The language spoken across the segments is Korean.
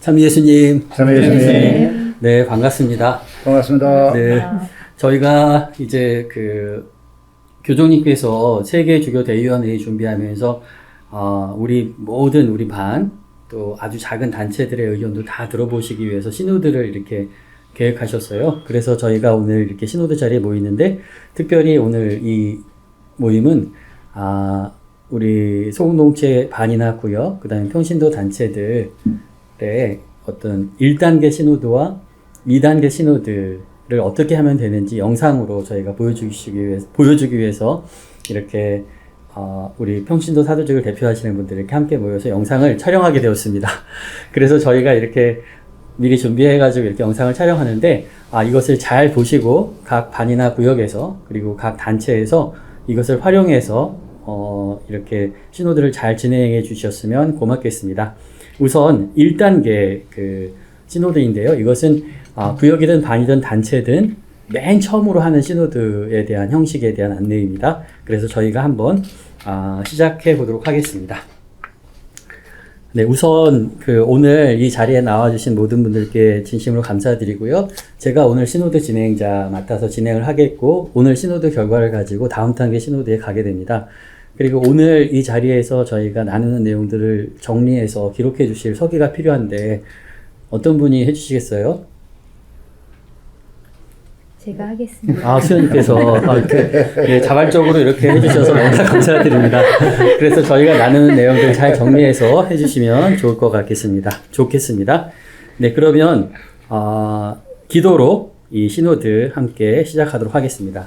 참 예수님. 참 예수님 네, 반갑습니다. 반갑습니다. 네. 저희가 이제 그 교종님께서 세계 주교 대의원회의 준비하면서 어, 우리 모든 우리 반 또 아주 작은 단체들의 의견도 다 들어보시기 위해서 신호들을 이렇게 계획하셨어요. 그래서 저희가 오늘 이렇게 신호드 자리에 모이는데 특별히 오늘 이 모임은 아 우리 소공동체 반이나 구역 그다음에 평신도 단체들 의 어떤 1단계 신호드와 2단계 신호드를 어떻게 하면 되는지 영상으로 저희가 보여주기 위해서 보여주기 위해서 이렇게 어, 우리 평신도 사도직을 대표하시는 분들이 이렇게 함께 모여서 영상을 촬영하게 되었습니다. 그래서 저희가 이렇게 미리 준비해가지고 이렇게 영상을 촬영하는데 아 이것을 잘 보시고 각 반이나 구역에서 그리고 각 단체에서 이것을 활용해서 어, 이렇게 신호들을 잘 진행해 주셨으면 고맙겠습니다. 우선 1단계 그 신호드인데요. 이것은 아, 구역이든 반이든 단체든 맨 처음으로 하는 신호드에 대한 형식에 대한 안내입니다. 그래서 저희가 한번 아, 시작해 보도록 하겠습니다. 네, 우선 그 오늘 이 자리에 나와주신 모든 분들께 진심으로 감사드리고요. 제가 오늘 신호드 진행자 맡아서 진행을 하겠고 오늘 신호드 결과를 가지고 다음 단계 신호드에 가게 됩니다. 그리고 오늘 이 자리에서 저희가 나누는 내용들을 정리해서 기록해 주실 서기가 필요한데 어떤 분이 해 주시겠어요? 제가 하겠습니다. 아, 수현님께서 아, 이렇게 예, 자발적으로 이렇게 해주셔서 너무나 감사드립니다. 그래서 저희가 나누는 내용들 잘 정리해서 해주시면 좋을 것 같겠습니다. 좋겠습니다. 네, 그러면 아, 기도로 이 신호들 함께 시작하도록 하겠습니다.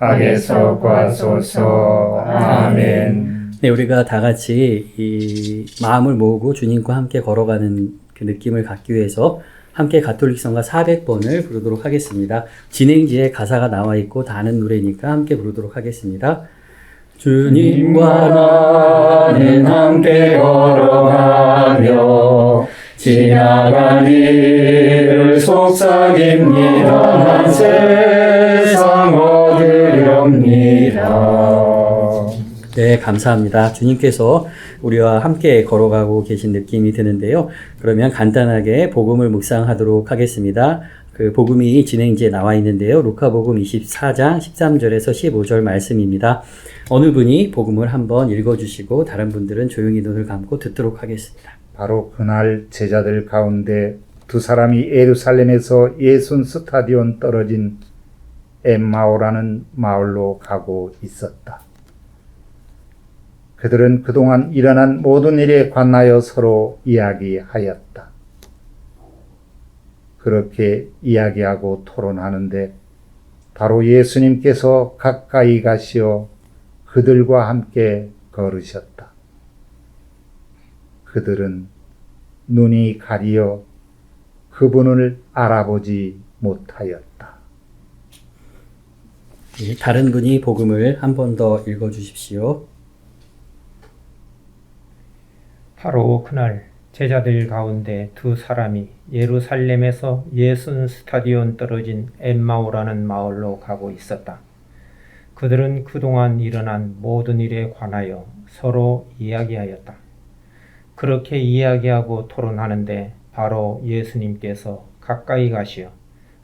악에서 구하소서 아멘 네, 우리가 다 같이 이 마음을 모으고 주님과 함께 걸어가는 그 느낌을 갖기 위해서 함께 가톨릭성가 400번을 부르도록 하겠습니다. 진행지에 가사가 나와 있고 다 아는 노래니까 함께 부르도록 하겠습니다. 주님과 나는 함께 걸어가며 지나간 일을 속삭입니다. 난 세상 얻 으렵니다. 네, 감사합니다. 주님께서 우리와 함께 걸어가고 계신 느낌이 드는데요. 그러면 간단하게 복음을 묵상하도록 하겠습니다. 그 복음이 진행지에 나와 있는데요. 루카복음 24장 13절에서 15절 말씀입니다. 어느 분이 복음을 한번 읽어주시고 다른 분들은 조용히 눈을 감고 듣도록 하겠습니다. 바로 그날 제자들 가운데 두 사람이 예루살렘에서 예순 스타디온 떨어진 엠마오라는 마을로 가고 있었다. 그들은 그동안 일어난 모든 일에 관하여 서로 이야기하였다. 그렇게 이야기하고 토론하는데 바로 예수님께서 가까이 가시어 그들과 함께 걸으셨다. 그들은 눈이 가리어 그분을 알아보지 못하였다. 예, 다른 분이 복음을 한 번 더 읽어 주십시오. 바로 그날 제자들 가운데 두 사람이 예루살렘에서 예순 스타디온 떨어진 엠마오라는 마을로 가고 있었다. 그들은 그동안 일어난 모든 일에 관하여 서로 이야기하였다. 그렇게 이야기하고 토론하는데 바로 예수님께서 가까이 가시어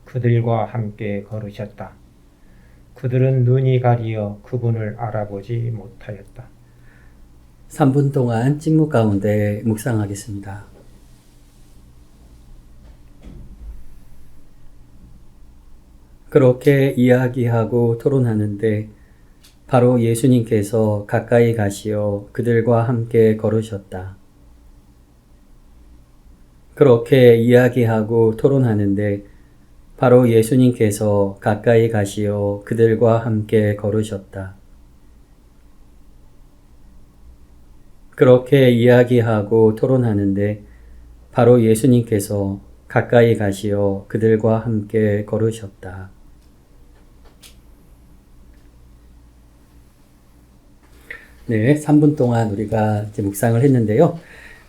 그들과 함께 걸으셨다. 그들은 눈이 가리어 그분을 알아보지 못하였다. 3분 동안静묵 가운데 묵상하겠습니다. 그렇게 이야기하고 토론하는데 바로 예수님께서 가까이 가시어 그들과 함께 걸으셨다. 그렇게 이야기하고 토론하는데 바로 예수님께서 가까이 가시어 그들과 함께 걸으셨다. 그렇게 이야기하고 토론하는데 바로 예수님께서 가까이 가시어 그들과 함께 걸으셨다. 네, 3분 동안 우리가 묵상을 했는데요.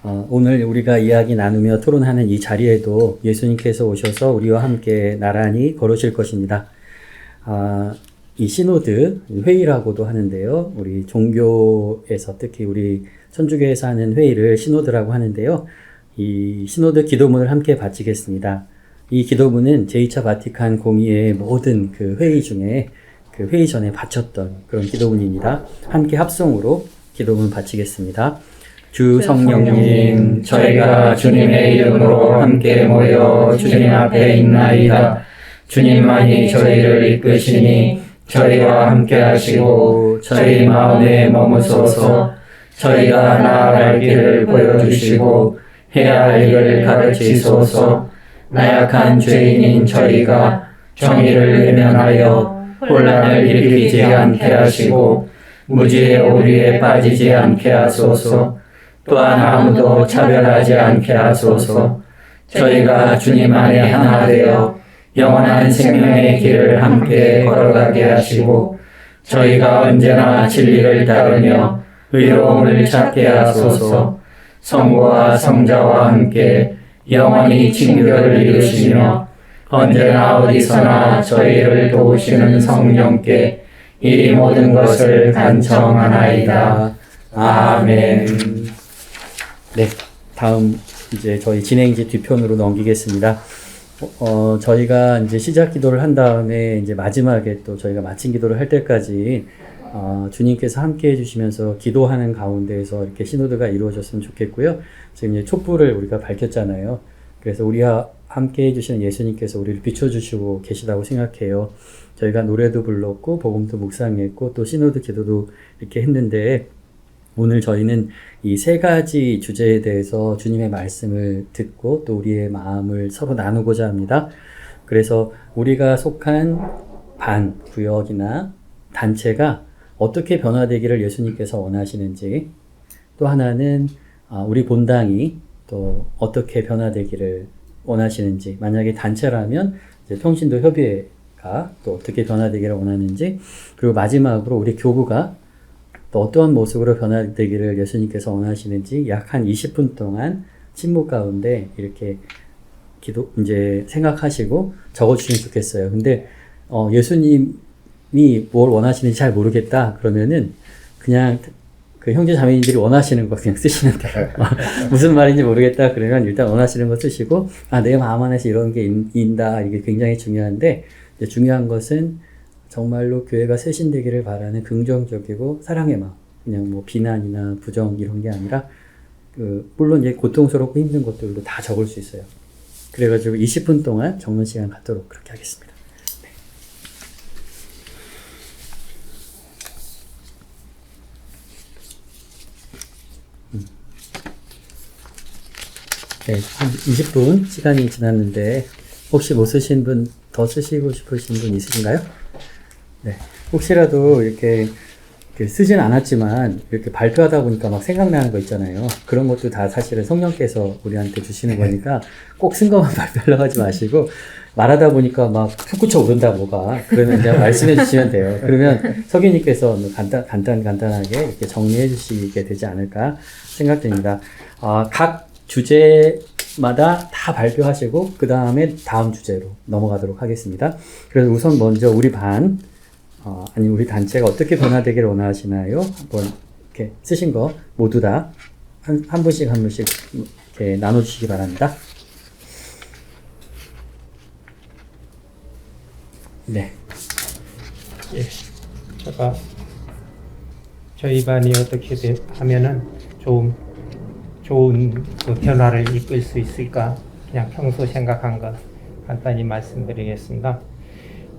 어, 오늘 우리가 이야기 나누며 토론하는 이 자리에도 예수님께서 오셔서 우리와 함께 나란히 걸으실 것입니다. 아, 이 시노드 회의라고도 하는데요. 우리 종교에서 특히 우리 천주교에서 하는 회의를 시노드라고 하는데요. 이 시노드 기도문을 함께 바치겠습니다. 이 기도문은 제2차 바티칸 공의의 모든 그 회의 중에 그 회의 전에 바쳤던 그런 기도문입니다. 함께 합성으로 기도문 바치겠습니다. 주 성령님, 저희가 주님의 이름으로 함께 모여 주님 앞에 있나이다. 주님만이 저희를 이끄시니 저희와 함께 하시고 저희 마음에 머무소서. 저희가 나아갈 길을 보여주시고 해야 할 일을 가르치소서. 나약한 죄인인 저희가 정의를 외면하여 혼란을 일으키지 않게 하시고 무지의 오류에 빠지지 않게 하소서 또한 아무도 차별하지 않게 하소서 저희가 주님 안에 하나 되어 영원한 생명의 길을 함께 걸어가게 하시고 저희가 언제나 진리를 따르며 의로움을 찾게 하소서 성부와 성자와 함께 영원히 친교를 이루시며 언제나 어디서나 저희를 도우시는 성령께 이 모든 것을 간청하나이다. 아멘. 네, 다음 이제 저희 진행지 뒤편으로 넘기겠습니다. 어, 어, 저희가 이제 시작 기도를 한 다음에 이제 마지막에 또 저희가 마친 기도를 할 때까지 어, 주님께서 함께 해주시면서 기도하는 가운데에서 이렇게 신호드가 이루어졌으면 좋겠고요. 지금 이제 촛불을 우리가 밝혔잖아요. 그래서 우리와 함께 해주시는 예수님께서 우리를 비춰주시고 계시다고 생각해요. 저희가 노래도 불렀고, 복음도 묵상했고, 또 신호드 기도도 이렇게 했는데, 오늘 저희는 이 세 가지 주제에 대해서 주님의 말씀을 듣고 또 우리의 마음을 서로 나누고자 합니다. 그래서 우리가 속한 반, 구역이나 단체가 어떻게 변화되기를 예수님께서 원하시는지 또 하나는 아, 우리 본당이 또 어떻게 변화되기를 원하시는지 만약에 단체라면 평신도 협의회가 또 어떻게 변화되기를 원하는지 그리고 마지막으로 우리 교구가 또 어떠한 모습으로 변화되기를 예수님께서 원하시는지 약 한 20분 동안 침묵 가운데 이렇게 기도 이제 생각하시고 적어주시면 좋겠어요. 근데 어, 예수님이 뭘 원하시는지 잘 모르겠다 그러면은 그냥 그 형제 자매님들이 원하시는 거 그냥 쓰시면 돼요. 무슨 말인지 모르겠다 그러면 일단 원하시는 거 쓰시고 아 내 마음 안에서 이런 게 있- 있다 이게 굉장히 중요한데 중요한 것은 정말로 교회가 쇄신되기를 바라는 긍정적이고 사랑의 마음 그냥 뭐 비난이나 부정 이런 게 아니라 그 물론 이제 고통스럽고 힘든 것들도 다 적을 수 있어요. 그래가지고 20분 동안 적는 시간 갖도록 그렇게 하겠습니다. 네, 한 20분 시간이 지났는데 혹시 못 쓰신 분 더 쓰시고 싶으신 분 있으신가요? 네, 혹시라도 이렇게, 이렇게 쓰진 않았지만 이렇게 발표하다 보니까 막 생각나는 거 있잖아요. 그런 것도 다 사실은 성령께서 우리한테 주시는 거니까 꼭 쓴 것만 발표하려고 하지 마시고 말하다 보니까 막 솟구쳐 오른다 뭐가 그러면 그냥 말씀해 주시면 돼요. 그러면 석유님께서 뭐 간단 간단 간단하게 이렇게 정리해 주시게 되지 않을까 생각됩니다. 아, 각 주제마다 다 발표하시고 그 다음에 다음 주제로 넘어가도록 하겠습니다. 그래서 우선 먼저 우리 반 어, 아니 우리 단체가 어떻게 변화되기를 원하시나요? 한번 이렇게 쓰신 거 모두 다 한 한 분씩 한 분씩 이렇게 나눠주시기 바랍니다. 네. 예, 제가 저희 반이 어떻게 되, 하면은 좋은 좋은 그 변화를 이끌 수 있을까 그냥 평소 생각한 거 간단히 말씀드리겠습니다.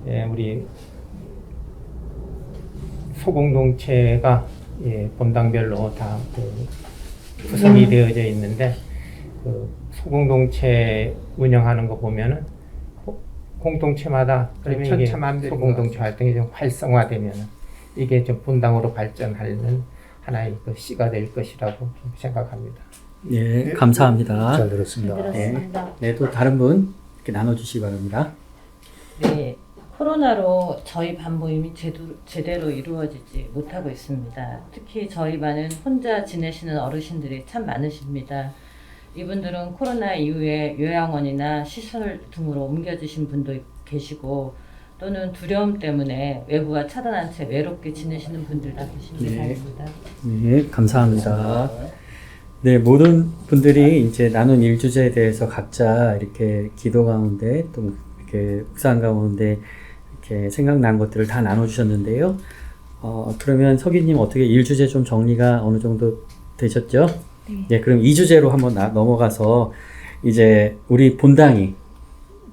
예, 우리 소공동체가 예, 본당별로 다 그 구성이 되어져 있는데 그 소공동체 운영하는 거 보면은 호- 공동체마다 그러면 이게 소공동체 활동이 좀 활성화되면 이게 좀 분당으로 발전하는 하나의 그 씨가 될 것이라고 생각합니다. 예, 감사합니다. 잘 들었습니다. 들었습니다. 네, 또 다른 분 이렇게 나눠주시기 바랍니다. 네, 코로나로 저희 반 모임이 제도, 제대로 이루어지지 못하고 있습니다. 특히 저희 반은 혼자 지내시는 어르신들이 참 많으십니다. 이분들은 코로나 이후에 요양원이나 시설 등으로 옮겨지신 분도 계시고 또는 두려움 때문에 외부와 차단한 채 외롭게 지내시는 분들 다 계신 네. 네, 감사합니다. 네, 모든 분들이 이제 나눈 일 주제에 대해서 각자 이렇게 기도 가운데 또 이렇게 묵상 가운데 이렇게 생각난 것들을 다 나눠주셨는데요. 어, 그러면 서기님 어떻게 일 주제 좀 정리가 어느 정도 되셨죠? 네. 그럼 이 주제로 한번 나- 넘어가서 이제 우리 본당이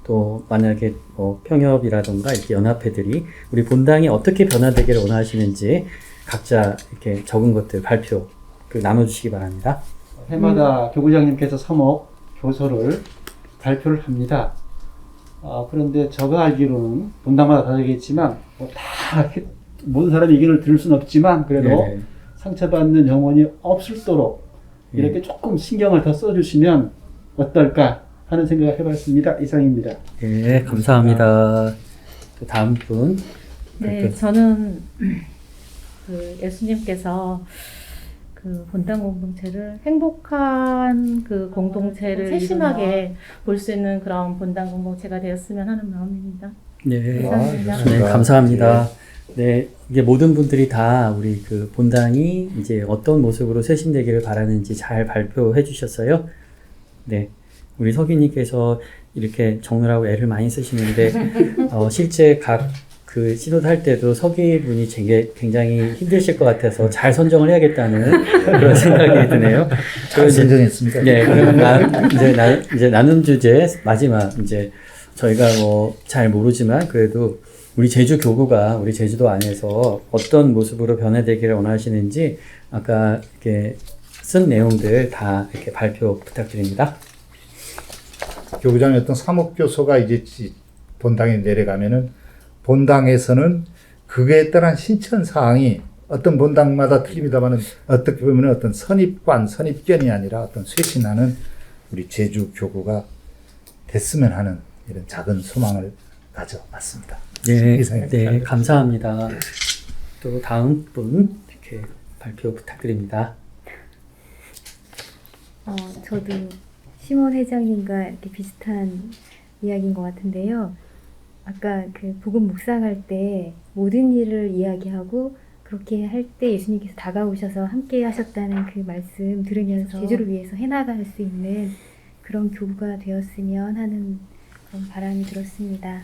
또 만약에 뭐 평협이라던가 이렇게 연합회들이 우리 본당이 어떻게 변화되기를 원하시는지 각자 이렇게 적은 것들 발표 그 나눠주시기 바랍니다. 해마다 교구장님께서 3억 교서를 발표를 합니다. 아, 그런데 제가 알기로는 분당마다 다르겠지만 뭐다 이렇게 모든 사람이 의견을 들을 수는 없지만 그래도 네. 상처받는 영혼이 없을도록 예. 이렇게 조금 신경을 더 써주시면 어떨까 하는 생각을 해봤습니다. 이상입니다. 네, 감사합니다. 또 다음 분. 네. 저는 그 예수님께서 그 본당 공동체를 행복한 그 공동체를 세심하게 볼 수 있는 그런 본당 공동체가 되었으면 하는 마음입니다. 네, 감사합니다. 네, 감사합니다. 네, 이게 모든 분들이 다 우리 그 본당이 이제 어떤 모습으로 쇄신되기를 바라는지 잘 발표해 주셨어요. 네, 우리 서기님께서 이렇게 적느라고 애를 많이 쓰시는데 어, 실제 각 그 시도도 할 때도 서기 분이 되게 굉장히 힘드실 것 같아서 잘 선정을 해야겠다는 그런 생각이 드네요. 잘 선정했습니다. 네, 그러면 나, 이제 나, 이제 나눔 주제 마지막 이제 저희가 뭐 잘 모르지만 그래도 우리 제주 교구가 우리 제주도 안에서 어떤 모습으로 변화되기를 원하시는지 아까 이렇게 쓴 내용들 다 이렇게 발표 부탁드립니다. 교구장의 어떤 사목교소가 이제 지- 본당에 내려가면은 본당에서는 그에 따른 신천 사항이 어떤 본당마다 틀립니다만은 어떻게 보면 어떤 선입관, 선입견이 아니라 어떤 쇄신하는 우리 제주 교구가 됐으면 하는 이런 작은 소망을 가져봤습니다. 네, 이상입니다. 네, 감사합니다. 또 다음 분 이렇게 발표 부탁드립니다. 어, 저도 심원 회장님과 이렇게 비슷한 이야기인 것 같은데요. 아까 그 복음 묵상할 때 모든 일을 이야기하고 그렇게 할 때 예수님께서 다가오셔서 함께 하셨다는 그 말씀 들으면서 제주를 위해서 해나갈 수 있는 그런 교구가 되었으면 하는 그런 바람이 들었습니다.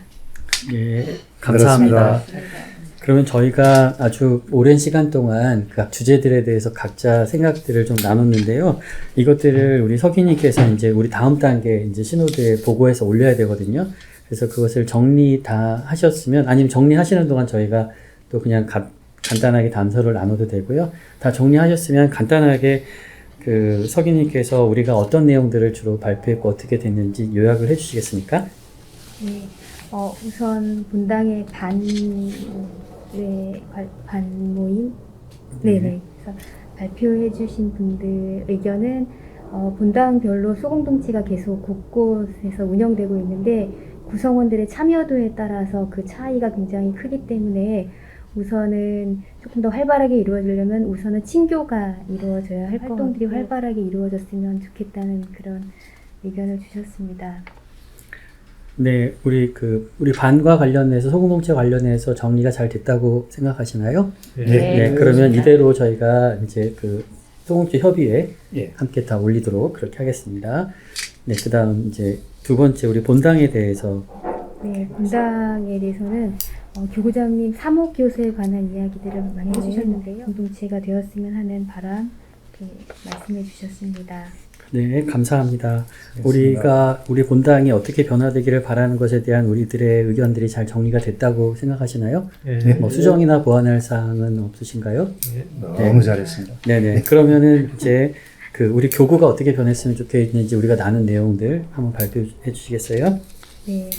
예, 감사합니다. 그렇습니다. 그러면 저희가 아주 오랜 시간 동안 각 주제들에 대해서 각자 생각들을 좀 나눴는데요. 이것들을 우리 석희님께서 이제 우리 다음 단계 이제 신호대에 보고해서 올려야 되거든요. 그래서 그것을 정리 다 하셨으면 아니면 정리하시는 동안 저희가 또 그냥 가- 간단하게 단서를 나눠도 되고요. 다 정리하셨으면 간단하게 그 석희님께서 우리가 어떤 내용들을 주로 발표했고 어떻게 됐는지 요약을 해주시겠습니까? 네, 어, 우선 본당의 반, 네, 관- 반 모임? 네네. 그래서 발표해 주신 분들 의견은 어, 본당별로 소공동체가 계속 곳곳에서 운영되고 있는데 구성원들의 참여도에 따라서 그 차이가 굉장히 크기 때문에 우선은 조금 더 활발하게 이루어지려면 우선은 친교가 이루어져야 할 활동들이 활발하게 이루어졌으면 좋겠다는 그런 의견을 주셨습니다. 네, 우리 그 우리 반과 관련해서 소공동체 관련해서 정리가 잘 됐다고 생각하시나요? 네. 네, 그러면 이대로 저희가 이제 그 소공동체 협의회 예. 함께 다 올리도록 그렇게 하겠습니다. 네, 그다음 이제 두 번째 우리 본당에 대해서 네, 분당에 대해서는 어, 교구장님 사목 교수에 관한 이야기들을 많이 해주셨는데요. 공동체가 되었으면 하는 바람 이렇게 말씀해 주셨습니다. 네, 감사합니다. 우리가 우리 본당이 어떻게 변화되기를 바라는 것에 대한 우리들의 의견들이 잘 정리가 됐다고 생각하시나요? 예, 뭐 수정이나 보완할 사항은 없으신가요? 예. 너무 잘했습니다. 네 네. 그러면은 이제 그 우리 교구가 어떻게 변했으면 좋겠는지 우리가 나눈 내용들 한번 발표해 주시겠어요? 네,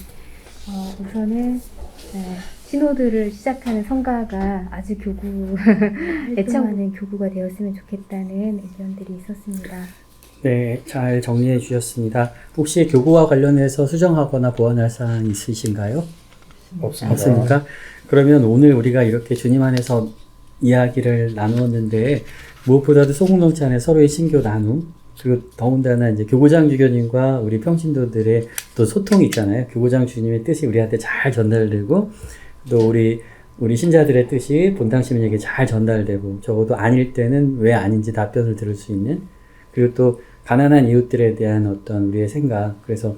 어, 우선은 네, 신호들을 시작하는 성가가 아주 교구 애청하는 교구가 되었으면 좋겠다는 의견들이 있었습니다. 네, 잘 정리해 주셨습니다. 혹시 교구와 관련해서 수정하거나 보완할 사항 있으신가요? 없습니다. 없습니까? 그러면 오늘 우리가 이렇게 주님 안에서 이야기를 나누었는데 무엇보다도 소공동체 안에 서로의 신교 나눔 그리고 더군다나 이제 교구장 주교님과 우리 평신도들의 또 소통이 있잖아요. 교구장 주님의 뜻이 우리한테 잘 전달되고 또 우리 우리 신자들의 뜻이 본당 시민에게 잘 전달되고 적어도 아닐 때는 왜 아닌지 답변을 들을 수 있는 그리고 또 가난한 이웃들에 대한 어떤 우리의 생각 그래서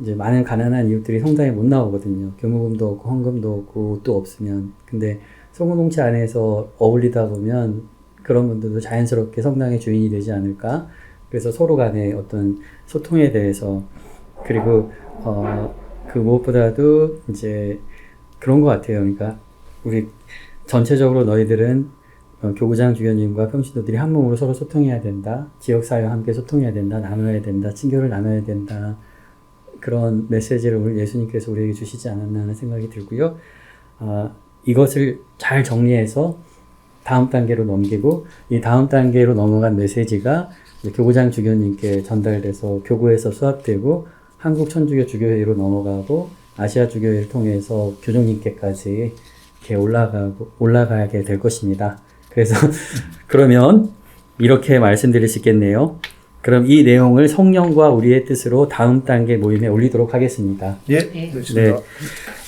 이제 많은 가난한 이웃들이 성당에 못 나오거든요. 교무금도 없고 헌금도 없고 옷도 없으면 근데 소공동체 안에서 어울리다 보면 그런 분들도 자연스럽게 성당의 주인이 되지 않을까. 그래서 서로 간의 어떤 소통에 대해서 그리고 어, 그 무엇보다도 이제 그런 것 같아요. 그러니까 우리 전체적으로 너희들은 어, 교구장 주교님과 평신도들이 한 몸으로 서로 소통해야 된다. 지역사회와 함께 소통해야 된다. 나눠야 된다. 친교를 나눠야 된다. 그런 메시지를 우리 예수님께서 우리에게 주시지 않았나 하는 생각이 들고요. 아, 이것을 잘 정리해서 다음 단계로 넘기고 이 다음 단계로 넘어간 메시지가 교구장 주교님께 전달돼서 교구에서 수합되고 한국 천주교 주교회의로 넘어가고 아시아 주교회를 통해서 교종님께까지 이렇게 올라가고 올라가게 될 것입니다. 그래서 그러면 이렇게 말씀드릴 수 있겠네요. 그럼 이 내용을 성령과 우리의 뜻으로 다음 단계 모임에 올리도록 하겠습니다. 예, 네. 그렇습니다.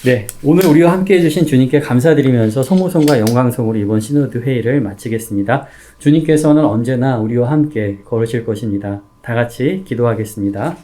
네, 오늘 우리와 함께 해주신 주님께 감사드리면서 성모성과 영광성으로 이번 시노드 회의를 마치겠습니다. 주님께서는 언제나 우리와 함께 걸으실 것입니다. 다 같이 기도하겠습니다.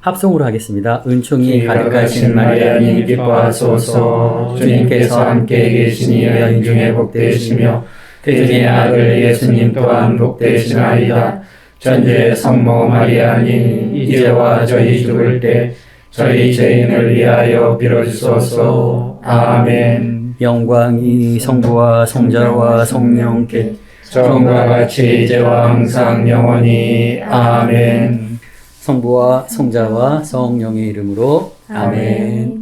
합성으로 하겠습니다. 은총이 가득하신 마리아님 기뻐하소서 주님께서 함께 계시니 여인 중에 복되시며 태중의 아들 예수님 또한 복되시나이다. 전주의 성모 마리아님 이제와 저희 죽을 때 저희 죄인을 위하여 빌어주소서. 아멘. 영광이 성부와 성자와 성령께 처음과 같이 이제와 항상 영원히 아멘. 성부와 성자와 성령의 이름으로 아멘.